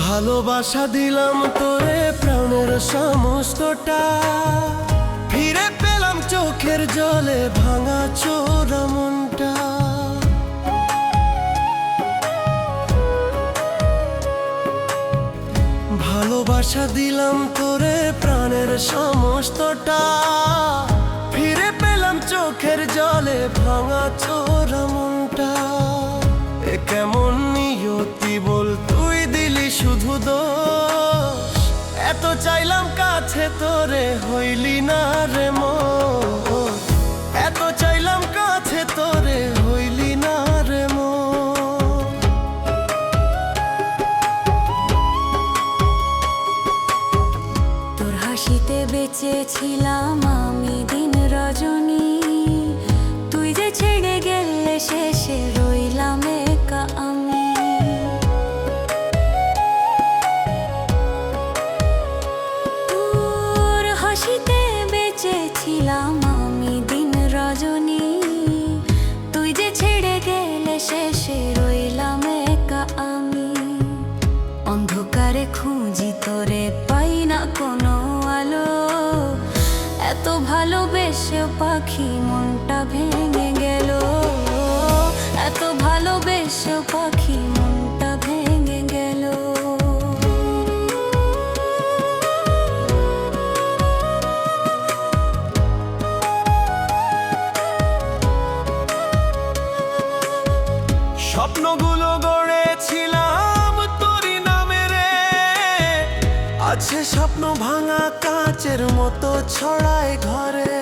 ভালোবাসা দিলাম তোরে প্রাণের সমস্তটা। ফিরে পেলাম চোখের জলে ভাঙা চোরা মনটা। ভালোবাসা দিলাম তোরে প্রাণের সমস্তটা। ফিরে পেলাম চোখের জলে ভাঙা চোরা মনটা। চাইলাম কাছে তোরে, হইলি না রে মো এত চাইলাম কাছে তোরে, হইলি না রে মো তোর হাসিতে বেঁচেছিলাম আমি রজনী, তুই যে ছেড়ে গেলে শেষে রইলাম একা আমি। অন্ধকারে খুঁজি তোরে পাই না কোনো আলো। এত ভালোবেসে পাখি মনটা ভেঙে গেল। এত ভালোবেসে পাখি মনটা আছে স্বপ্ন ভাঙা কাঁচের মতো ছড়ায় ঘরে।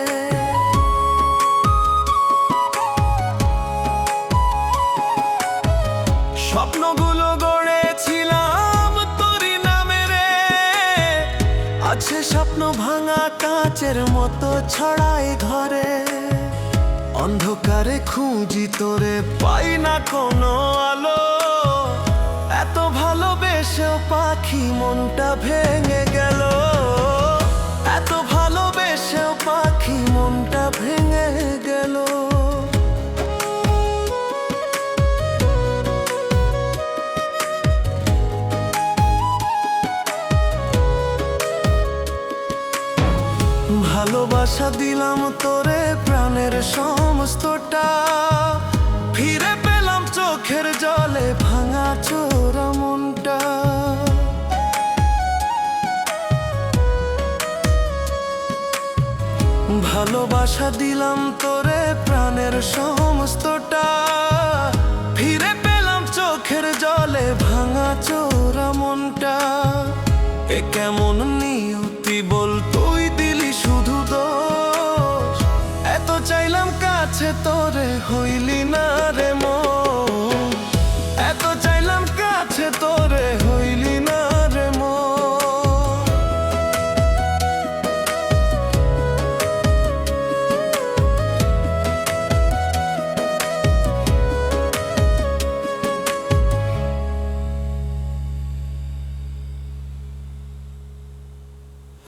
স্বপ্নগুলো গড়েছিলাম তোরই নামে রে। আছে স্বপ্ন ভাঙা কাঁচের মতো ছড়ায় ঘরে। অন্ধকারে খুঁজি তোরে, পাই না কোনো আলো। পাখি মনটা ভেঙে গেল। এত ভালোবেসেও পাখি মনটা ভেঙে গেল। ভালোবাসা দিলাম তোরে প্রাণের সমস্তটা। ফিরে পেলাম চোখের জলে ভাঙা চোরা মনটা। ভালোবাসা দিলাম তোরে প্রাণের সমস্তটা। ফিরে পেলাম চোখের জলে ভাঙা চোরা মনটা। এ কেমন নিয়তি বল তুই দিলি শুধু দোষ। এত চাইলাম কাছে তোরে হইলি না রে।